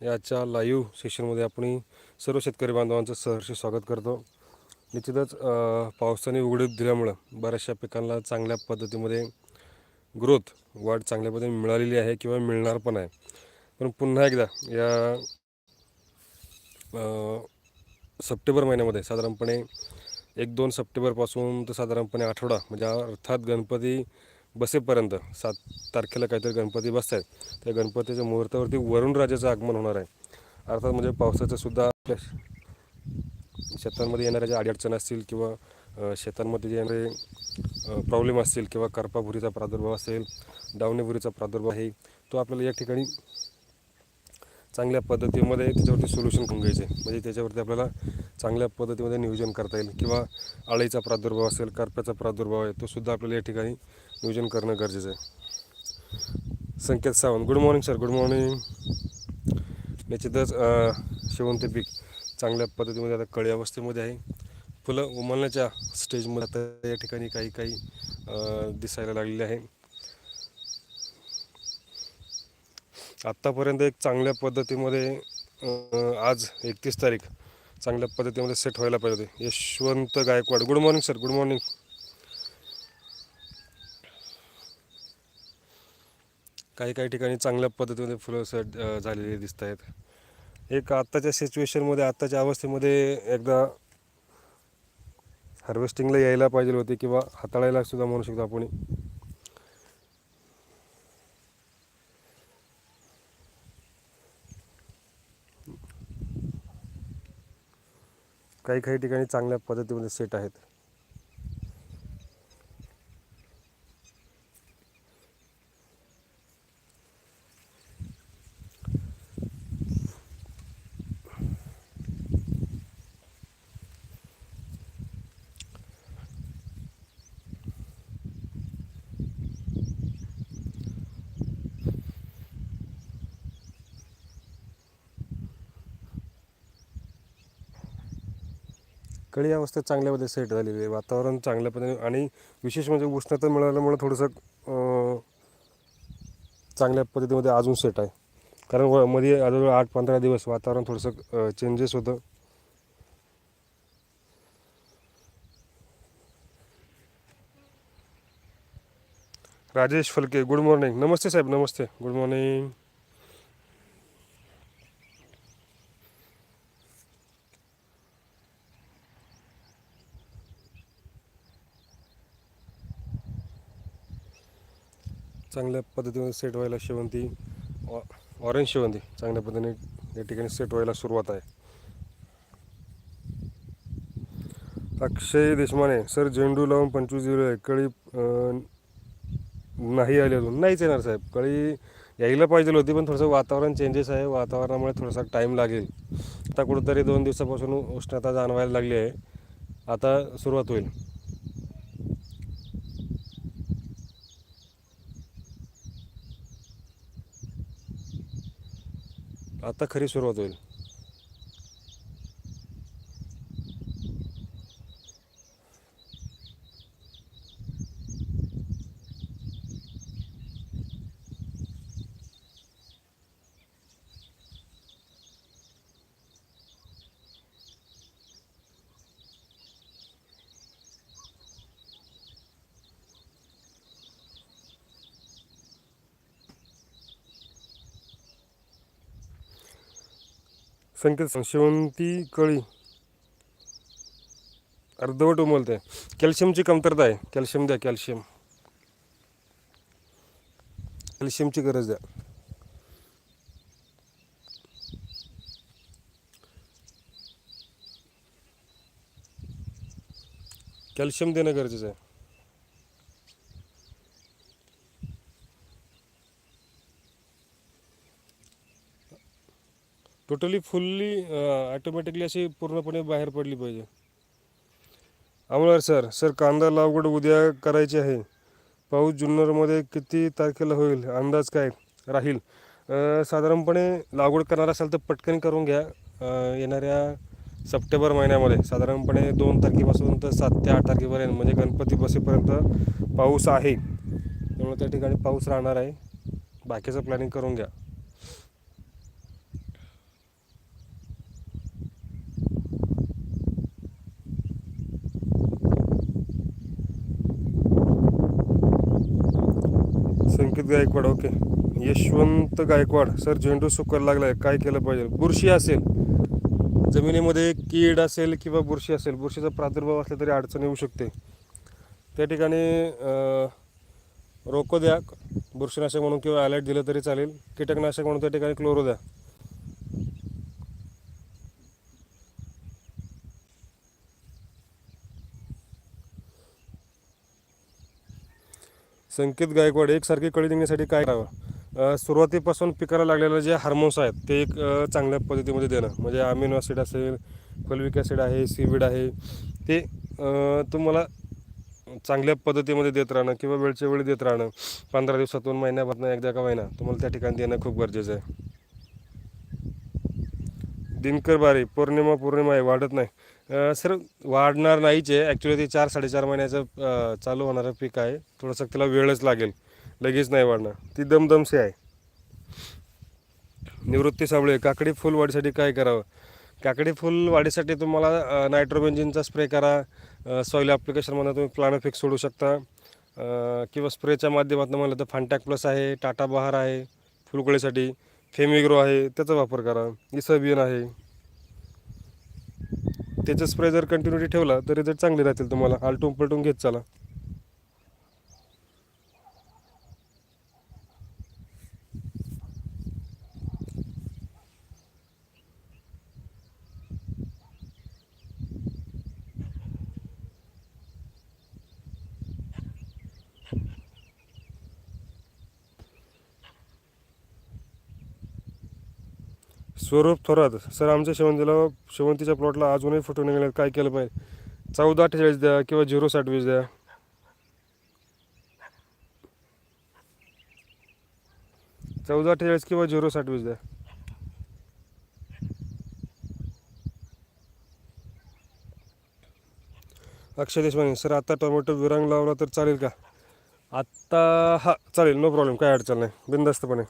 याच्या लाईव्ह सेशनमध्ये आपण सर्व शेतकरी बांधवांचं सहर्ष स्वागत करतो. निश्चितच पावसाने उघडीप दिल्यामुळं बऱ्याचशा पिकांना चांगल्या पद्धतीमध्ये ग्रोथ वाढ चांगल्या पद्धतीने मिळालेली आहे किंवा मिळणार पण आहे. पण पुन्हा एकदा या सप्टेंबर महिन्यामध्ये साधारणपणे एक दोन सप्टेंबरपासून तर साधारणपणे आठवडा म्हणजे अर्थात गणपती बसेपर्यंत सात तारखेला काहीतरी गणपती बसत आहेत त्या गणपतीच्या मुहूर्तावरती वरुणराजाचं आगमन होणार आहे. अर्थात म्हणजे पावसाचं सुद्धा आपल्या शेतांमध्ये येणाऱ्या ज्या अडीअडचण असतील किंवा शेतांमध्ये जे येणारे प्रॉब्लेम असतील किंवा करपाभुरीचा प्रादुर्भाव असेल डावणेभुरीचा प्रादुर्भाव आहे तो आपल्याला या ठिकाणी चांगल्या पद्धतीमध्ये त्याच्यावरती सोल्युशन करून घ्यायचे. म्हणजे त्याच्यावरती आपल्याला चांगल्या पद्धतीमध्ये नियोजन करता येईल. किंवा आळीचा प्रादुर्भाव असेल करप्याचा प्रादुर्भाव आहे तो सुद्धा आपल्याला या ठिकाणी नियोजन करणं गरजेचं आहे. Sanket Sawant. Good morning sir good morning निश्चितच अ, शेवंती पीक चांगल्या पद्धतीमध्ये आता कळी अवस्थेमध्ये आहे. फुलं उमलण्याच्या स्टेजमध्ये आता या ठिकाणी काही काही दिसायला लागलेले आहे. आत्तापर्यंत एक चांगल्या पद्धतीमध्ये आज एकतीस तारीख चांगल्या पद्धतीमध्ये सेट व्हायला पाहिजे होते. Yashwant Gaikwad. Good morning sir good morning काही काही ठिकाणी चांगल्या पद्धतीमध्ये फुलं सेट झालेले झालेली दिसत आहेत. एक आत्ताच्या सिच्युएशनमध्ये आत्ताच्या अवस्थेमध्ये एकदा हार्वेस्टिंगला यायला पाहिजे होते किंवा हाताळायला सुद्धा म्हणू शकतो आपण. काही काही ठिकाणी चांगल्या पद्धतीमध्ये सेट आहेत. कळी अवस्था चांगल्या पद्धतीने सेट झालेली आहे. वातावरण चांगल्या पद्धतीने आणि विशेष म्हणजे उष्णता मिळाल्यामुळे थोडंसं चांगल्या पद्धतीमध्ये अजून सेट आहे. कारण व- मध्ये जवळ आठ पंधरा दिवस वातावरण थोडंसं चेंजेस होतं. राजेश फलके गुड मॉर्निंग नमस्ते साहेब नमस्ते. गुड मॉर्निंग चांगल्या पद्धतीने सेट व्हायला शेवंती. ऑ- ऑरेंज शेवंती. चांगल्या पद्धतीने या ठिकाणी सेट व्हायला सुरुवात आहे. अक्षय देशमाने सर झेंडू लावून पंचवीस दिवस आहे. कळी नाही आली अजून. नाहीच येणार साहेब. कळी यायला पाहिजे होती पण थोडंसं वातावरण चेंजेस आहे. वातावरणामुळे थोडासा टाईम लागेल. आता कुठंतरी दोन दिवसापासून उष्णता जाणवायला लागली आहे. आता सुरुवात होईल. आता खरी सुरुवात होईल. संकेत शेवंती कळी. अर्धवट उमलते. कॅल्शियमची कमतरता आहे. कॅल्शियम द्या कॅल्शियम. कॅल्शियमची गरज द्या. कॅल्शियम देणं गरजेचं आहे. टोटली फुल्ली ॲटोमॅटिकली अशी पूर्णपणे बाहेर पडली पाहिजे. अमोलर सर सर कांदा लागवड उद्या करायची आहे. पाऊस जुन्नरमध्ये किती तारखेला होईल? अंदाज काय राहील? साधारणपणे लागवड करणार असाल तर पटकन करून घ्या. येणाऱ्या सप्टेंबर महिन्यामध्ये साधारणपणे दोन तारखेपासून तर सात ते आठ तारखेपर्यंत म्हणजे गणपती बसेपर्यंत पाऊस आहे. त्यामुळे त्या ठिकाणी पाऊस राहणार आहे. बाकीचं प्लॅनिंग करून घ्या संकेत गायकवाड ओके. यशवंत गायकवाड सर झेंडू सुकायला लागलाय. काय केलं पाहिजे? बुरशी असेल जमिनीमध्ये कीड असेल किंवा बुरशी असेल बुरशीचा प्रादुर्भाव असला तरी अडचण येऊ शकते. त्या ठिकाणी रोको द्या. बुरशीनाशक म्हणून किंवा ॲलर्ट दिलं तरी चालेल. कीटकनाशक म्हणून त्या ठिकाणी क्लोरो द्या. संकेत गायकवाड एकसारखी कळी निघण्यासाठी काय करावं? सुरुवातीपासून पिकाला लागलेले जे हार्मोन्स आहेत ते एक चांगल्या पद्धतीमध्ये देणं. म्हणजे अमिनो ॲसिड असेल फलविक ॲसिड आहे सीविड आहे ते तुम्हाला चांगल्या पद्धतीमध्ये देत राहणं किंवा वेळच्या वेळी देत राहणं. पंधरा दिवसातून महिन्याभरनं एकदा का महिना तुम्हाला त्या ठिकाणी देणं खूप गरजेचं आहे. दिनकर बारी पौर्णिमा पौर्णिमा आहे वाढत नाही. सर वाढणार नाहीच. आहे ॲक्च्युली ते चार साडेचार महिन्याचं चालू होणारं पीक आहे. थोडंसं त्याला वेळच लागेल. लगेच नाही वाढणार. ती दमदमसे आहे. निवृत्ती साबळे काकडी फुल वाढीसाठी काय करावं? काकडी फुल वाढीसाठी तुम्हाला नायट्रोबेंजिनचा स्प्रे करा. सॉईल ॲप्लिकेशनमधून तुम्ही प्लानोफिक्स सोडू शकता. किंवा स्प्रेच्या माध्यमातून म्हणलं तर फांटॅक प्लस आहे टाटा बहार आहे फुलकळीसाठी फेमिग्रो आहे त्याचा वापर करा. इसबियन आहे. त्याचा स्प्रे जर कंटिन्युटी ठेवला तर रिझल्ट चांगले राहतील तुम्हाला. आलटून पलटून घेत चला. स्वरूप थोरात सर आमच्या शेवंतीला शेवंतीच्या प्लॉटला अजूनही फुटून निघाले काय केलं पाहिजे? चौदा अठ्ठेचाळीस द्या किंवा झिरो साठ वीस द्या. चौदा अठ्ठेचाळीस किंवा झिरो साठ वीस द्या. अक्षय देशपांडे सर आता टोमॅटो विरांग लावला तर चालेल का? आत्ता हा चालेल नो प्रॉब्लेम काय अडचण नाही. बिनधास्तपणे.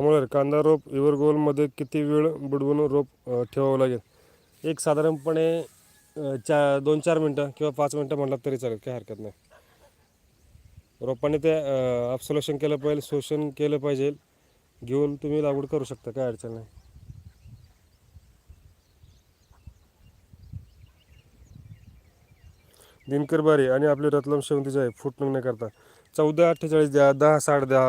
त्यामुळे कांदा रोप इव्हरगोलमध्ये किती वेळ बुडवून रोप ठेवावं लागेल? एक साधारणपणे चा दोन चार मिनटं किंवा पाच मिनटं म्हटलं तरी चालेल काही हरकत नाही. रोपाने ते ऑब्सोल्युशन केलं पाहिजे शोषण केलं पाहिजे. घेऊन तुम्ही लागवड करू शकता काय अडचण नाही. दिनकर बारी आणि आपली रतलम शेवंतीचे आहे फुटणूक न करता. चौदा अठ्ठेचाळीस द्या दहा साठ द्या.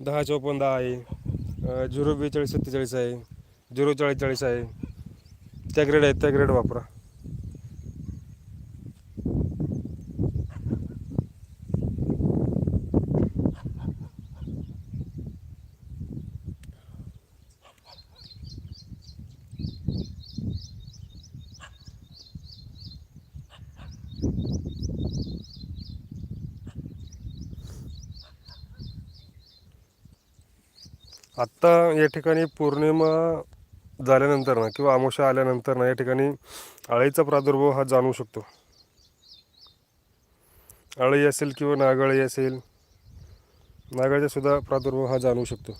दहा चौपन्न दहा आहे. झिरो बेचाळीस सत्तेचाळीस आहे. झिरो चाळीस चाळीस आहे. त्या ग्रेड आहेत त्या ग्रेड वापरा. आत्ता या ठिकाणी पौर्णिमा झाल्यानंतर ना किंवा आमोशा आल्यानंतर ना या ठिकाणी अळीचा प्रादुर्भाव हा जाणवू शकतो. अळी असेल किंवा नागाळी असेल नागाळीचा सुद्धा प्रादुर्भाव हा जाणवू शकतो.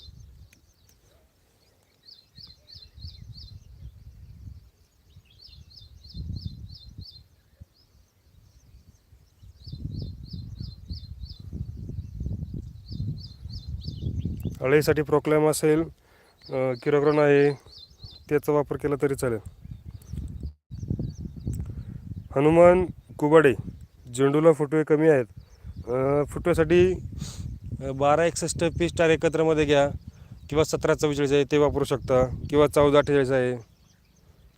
अळीसाठी प्रोक्लेम असेल किरोग्रॉन आहे त्याचा वापर केला तरी चालेल. हनुमान कुबाडे झेंडूला फुटवे कमी आहेत. फुटव्यासाठी बारा एकसष्ट पी स्टार एकत्रमध्ये घ्या. किंवा सतरा चव्वेचाळीस आहे ते वापरू शकता. किंवा चौदा अठ्ठेचाळीस आहे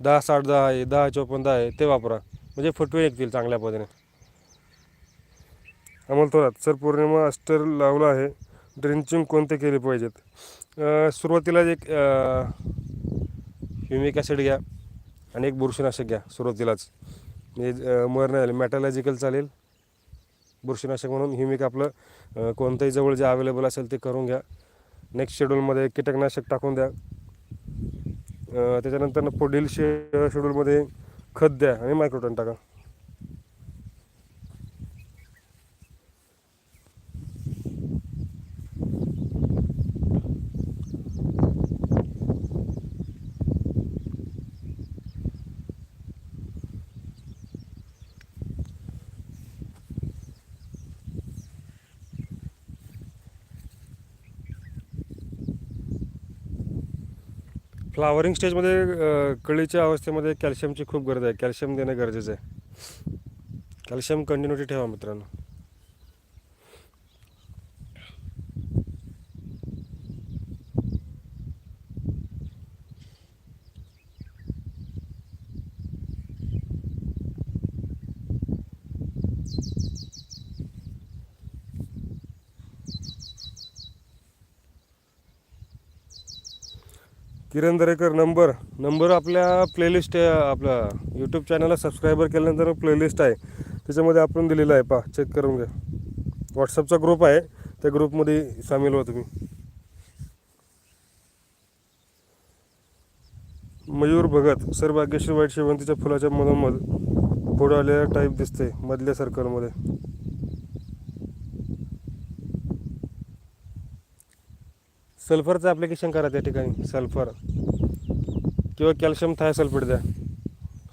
दहा साठ दहा आहे दहा चौपन्न दहा आहे ते वापरा. म्हणजे फुटवे निघतील चांगल्या पद्धतीने. अमोल थोरात सर पौर्णिमा अस्टर लावला आहे. ड्रिंचिंग कोणते केले पाहिजेत? सुरुवातीला एक ह्युमिक ॲसिड घ्या आणि एक बुरशीनाशक घ्या सुरुवातीलाच. म्हणजे मर नाही आले मॅटॅलॉजिकल चालेल. बुरशीनाशक म्हणून ह्युमिक आपलं कोणतंही जवळ जे अवेलेबल असेल ते करून घ्या. नेक्स्ट शेड्यूलमध्ये कीटकनाशक टाकून द्या. त्याच्यानंतर पुढील शे शेड्यूलमध्ये खत द्या आणि मायक्रोटन टाका. फ्लावरिंग स्टेजमध्ये कळीच्या अवस्थेमध्ये कॅल्शियमची खूप गरज आहे. कॅल्शियम देणं गरजेचं आहे. कॅल्शियम कंटिन्युटी ठेवा मित्रांनो. किरण दरेकर नंबर. नंबर आपल्या प्लेलिस्ट आहे आपल्या यूट्यूब चॅनलला सबस्क्रायबर केल्यानंतर प्लेलिस्ट आहे. त्याच्यामध्ये आपण दिलेलं आहे पहा चेक करून घ्या. व्हॉट्सअपचा ग्रुप आहे. त्या ग्रुपमध्ये सामील व्हा तुम्ही. मयूर भगत सर भाग्यश्री वाईट शेवंतीच्या फुलाच्या मधोमध पुढे आलेला टाईप दिसते मधल्या सर्कलमध्ये सल्फरचं ॲप्लिकेशन करा त्या ठिकाणी सल्फर. किंवा कॅल्शियम थायोसल्फेट द्या.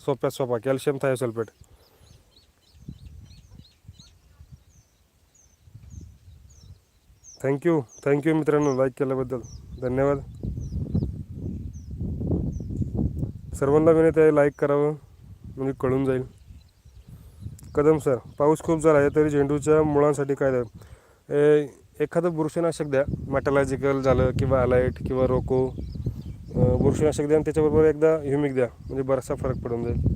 सोप्यात सोपा calcium thiosulphate thank you thank you मित्रांनो लाईक केल्याबद्दल. धन्यवाद. सर्वांना विनंती आहे लाईक करावं म्हणजे कळून जाईल. कदम सर पाऊस खूप झाला आहे तरी झेंडूच्या मुळांसाठी काय द्या एखादं बुरशीनाशक द्या. मॅटॅलॉजिकल झालं किंवा अलाईट किंवा रोको. बुरशीनाशक द्या आणि त्याच्याबरोबर एकदा ह्युमिक द्या. म्हणजे बराचसा फरक पडून जाईल.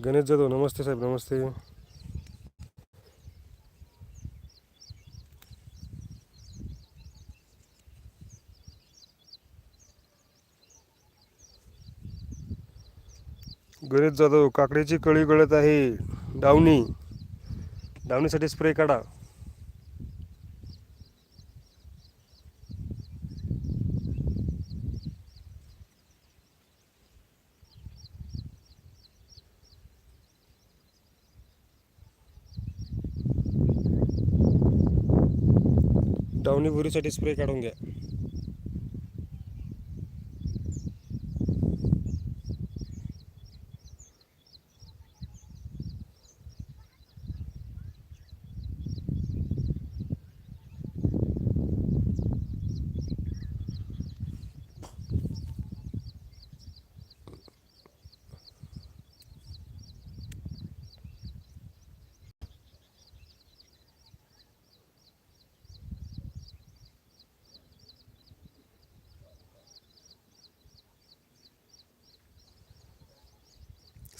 गणेश जाधव नमस्ते साहेब नमस्ते. गणेश जाधव काकडीची कळी गळत आहे. डावणी. डावणीसाठी स्प्रे काढा. डावणी भुरीसाठी स्प्रे काढून घ्या.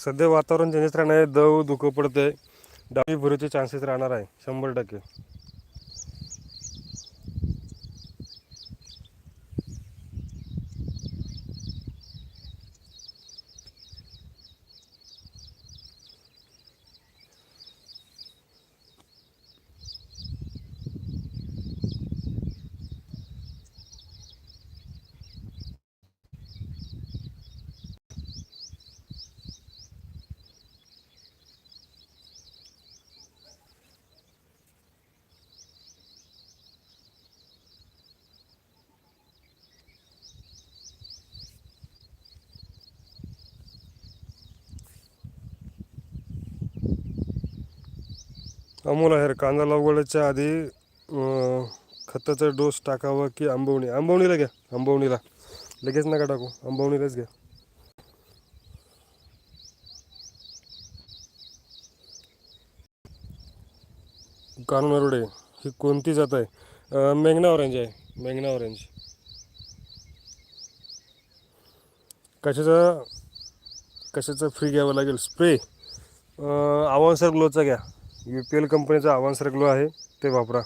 सध्या वातावरण चेंजेस राहणार आहे. दव धुकं पडतंय. डावी भुरीचे चान्सेस राहणार आहे. शंभर टक्के. अमोल आहेर कांदा लागवडीच्या आधी खताचा डोस टाकावा की आंबवणी? आंबवणीला घ्या आंबवणीला. लगेच नका टाकू आंबवणीलाच घ्या. कानून अरोडे ही कोणती जात आहे? मेघना ऑरेंज आहे मेघना ऑरेंज. कशाचा कशाचा फ्री घ्यावं लागेल? स्प्रे आव्हानसर ग्लोचा घ्या. यू पी एल कंपनीचा आव्हान ग्लो आहे ते वापरा.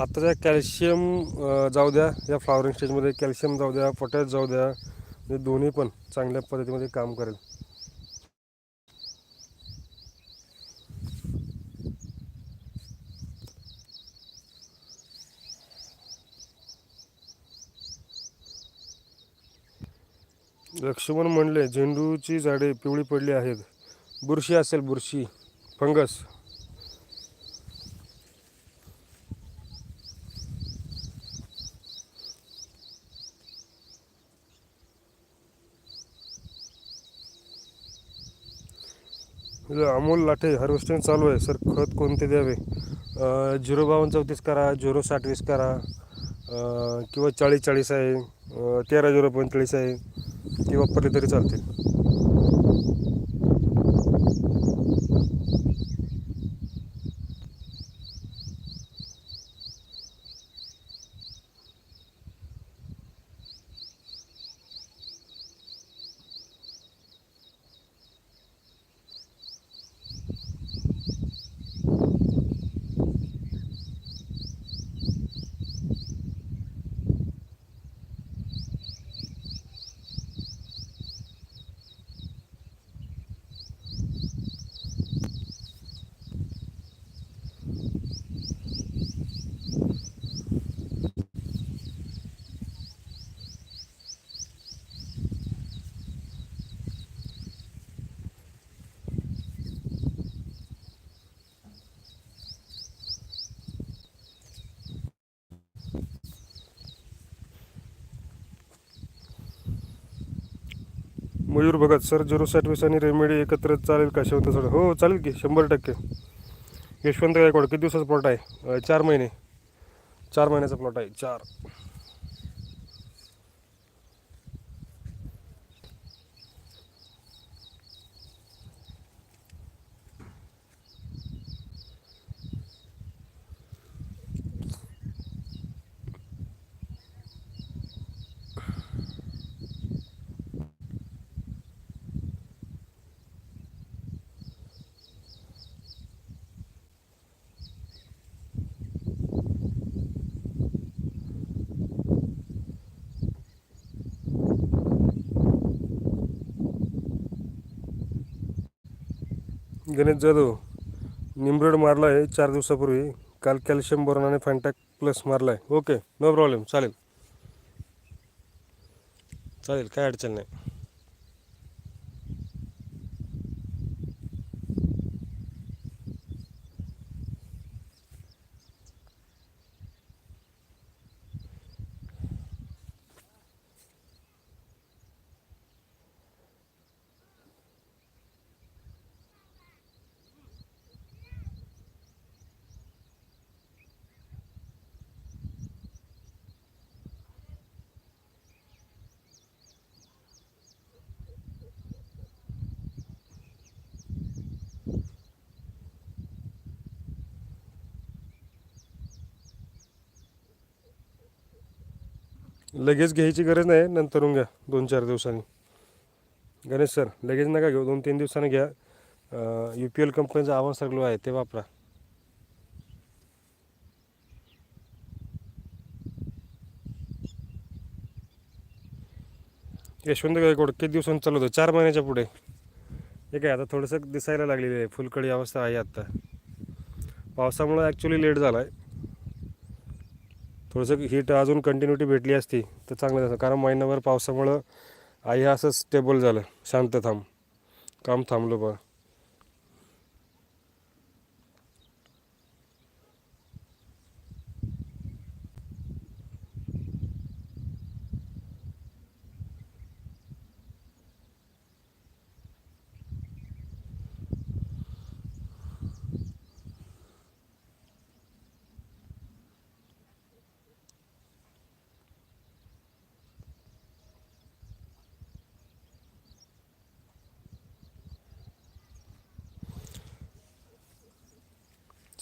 आत्ताच्या कॅल्शियम जाऊ द्या या फ्लॉवरिंग स्टेजमध्ये कॅल्शियम जाऊ द्या पोटॅश जाऊ द्या हे दोन्ही पण चांगल्या पद्धतीमध्ये काम करेल. लक्ष्मण म्हणले झेंडूची झाडे पिवळी पडली आहेत. बुरशी असेल बुरशी फंगस. अमोल लाठे हार्वेस्टिंग चालू आहे. सर खत कोणते द्यावे? झिरो बावन्न चौतीस करा झिरो साठ वीस करा किंवा चाळीस चाळीस आहे तेरा झिरो पंचेचाळीस आहे किंवा वापरली तरी चालतील. मयूर भगत सर झिरो साठ आणि रेमेडी एकत्र चालेल का? शेवंत सर हो चालेल की शंभर टक्के. यशवंत गायकवाड किती दिवसाचा प्लॉट आहे? चार महिने. चार महिन्याचा प्लॉट आहे. चार. गणेश जाधव निमरड मारला आहे चार दिवसापूर्वी. काल कॅल्शियम बोरॉन आणि फॅन्टॅक प्लस मारला आहे ओके नो प्रॉब्लेम. चालेल. चालेल काय अडचण नाही. लगेच घ्यायची गरज नाही नंतरून घ्या दोन चार दिवसांनी. गणेश सर लगेच नका घेऊ दोन तीन दिवसांनी घ्या. यू पी एल कंपनीचा आवाज सगळं आहे ते वापरा. यशवंत गायकवाड किती दिवसांनी चालू होतं? चार महिन्याच्या पुढे. हे काय आता थोडंसं दिसायला लागलेलं आहे फुलकडी अवस्था आहे आत्ता. पावसामुळं ॲक्च्युली लेट झाला आहे थोडंसं हीट अजून कंटिन्युटी भेटली असती तर चांगलं झालं. कारण महिनाभर पावसामुळं आई असं स्टेबल झालं. शांत थांब. काम थांबलं बा.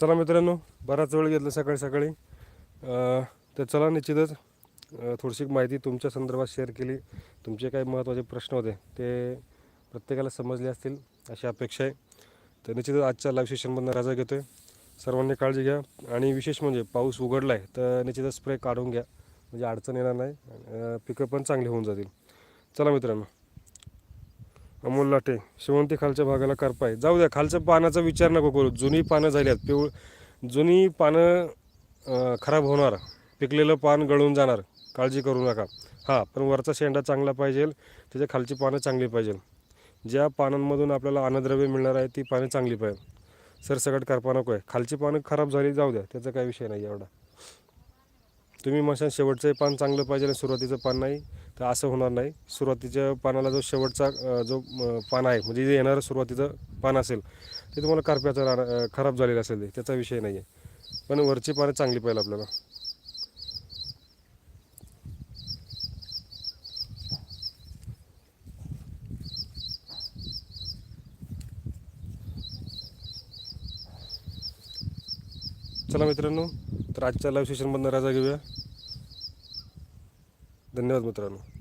चला मित्रांनो बराच वेळ घेतला सकाळी सकाळी. तर चला निश्चितच थोडीशी माहिती तुमच्या संदर्भात शेअर केली. तुमचे काही महत्त्वाचे प्रश्न होते ते प्रत्येकाला समजले असतील अशी अपेक्षा आहे. तर निश्चितच आजच्या लाईव्ह सेशनमधनं राजा घेतो आहे सर्वांनी काळजी घ्या आणि विशेष म्हणजे पाऊस उघडला आहे तर निश्चितच स्प्रे काढून घ्या. म्हणजे अडचण येणार नाही पिकं पण चांगली होऊन जातील. चला मित्रांनो. अमोल लाटे शेवंती खालच्या भागाला करपा आहे जाऊ द्या खालच्या पानाचा विचार नको करू. जुनी पानं झाली आहेत पिवळ जुनी पानं खराब होणार. पिकलेलं पान गळून जाणार. काळजी करू नका. हां पण वरचा शेंडा चांगला पाहिजे. त्याच्या खालची पानं चांगली पाहिजे. ज्या पानांमधून आपल्याला अन्नद्रव्य मिळणार आहे ती पानं चांगली पाहिजे. सरसकट करपा नको आहे खालची पानं खराब झाली जाऊ द्या. त्याचा काही विषय नाही एवढा. तुम्ही म्हणशाल शेवटचं पान चांगलं पाहिजे आणि सुरुवातीचं पान नाही तर असं होणार नाही. सुरुवातीच्या पानाला जो शेवटचा जो पान आहे म्हणजे जे येणारं सुरुवातीचं पान असेल ते तुम्हाला कारप्याचं राहणार खराब झालेलं असेल ते त्याचा विषय नाही आहे पण वरची पानं चांगली पाहिजे आपल्याला. चला मित्रांनो तर आजच्या लाईव्ह सेशनमधनं रजा घेऊया. धन्यवाद मित्रांनो.